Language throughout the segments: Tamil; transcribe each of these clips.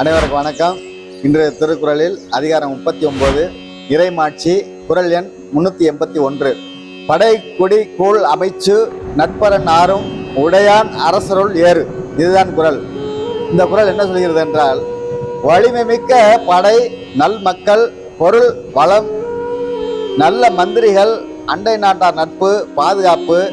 அனைவருக்கும் வணக்கம். இன்றைய திருக்குறளில் அதிகாரம் முப்பத்தி ஒன்பது இறைமாட்சி குரல் எண் முன்னூத்தி எண்பத்தி ஒன்று. படை கொடி கூழ் அமைச்சு நட்பரன் ஆறும் உடையான் அரசருள் ஏறு. இதுதான் குரல். இந்த குரல் என்ன சொல்கிறது என்றால் வலிமை மிக்க படை நல் மக்கள் பொருள் வளம் நல்ல மந்திரிகள் அண்டை நாட்டார் நட்பு பாதுகாப்பு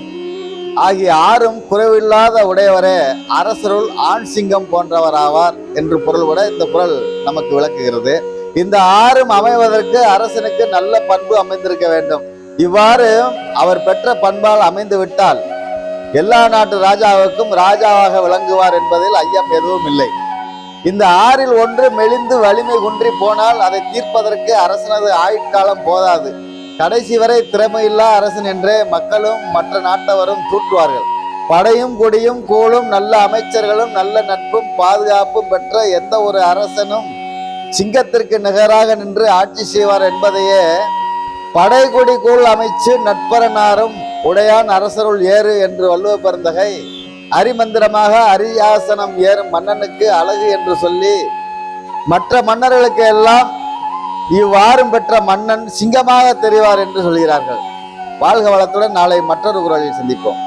ஆகிய ஆறும் குறைவில்லாத உடையவரே அரசருள் ஆண் சிங்கம் போன்றவராவார் என்று பொருள்பட இந்த குரல் நமக்கு விளக்குகிறது. இந்த ஆறும் அமைவதற்கு அரசனுக்கு நல்ல பண்பு அமைந்திருக்க வேண்டும். இவ்வாறு அவர் பெற்ற பண்பால் அமைந்து விட்டால் எல்லா நாட்டு ராஜாவுக்கும் ராஜாவாக விளங்குவார் என்பதில் ஐயம் எதுவும் இல்லை. இந்த ஆறில் ஒன்று மெலிந்து வலிமை குன்றி போனால் அதை தீர்ப்பதற்கு அரசனது ஆயுட்காலம் போதாது. கடைசி வரை திறமையில்லா அரசன் என்று மக்களும் மற்ற நாட்டவரும் தூற்றுவார்கள். படையும் கொடியும் கூழும் நல்ல அமைச்சர்களும் நல்ல நட்பும் பாதுகாப்பும் பெற்ற எந்த ஒரு அரசனும் சிங்கத்திற்கு நிகராக நின்று ஆட்சி செய்வார் என்பதையே படை கொடி கூழ் அமைச்சு நட்பரனாரும் உடையான் அரசருள் ஏறு என்று வள்ளுவ பெருந்தகை அரிமந்திரமாக அரியாசனம் ஏறும் மன்னனுக்கு அழகு என்று சொல்லி மற்ற மன்னர்களுக்கு எல்லாம் இவ்வாறும் பெற்ற மன்னன் சிங்கமாக தெரிவார் என்று சொல்கிறார்கள். வாழ்க வளத்துடன் நாளை மற்றொரு குரலில் சந்திப்போம்.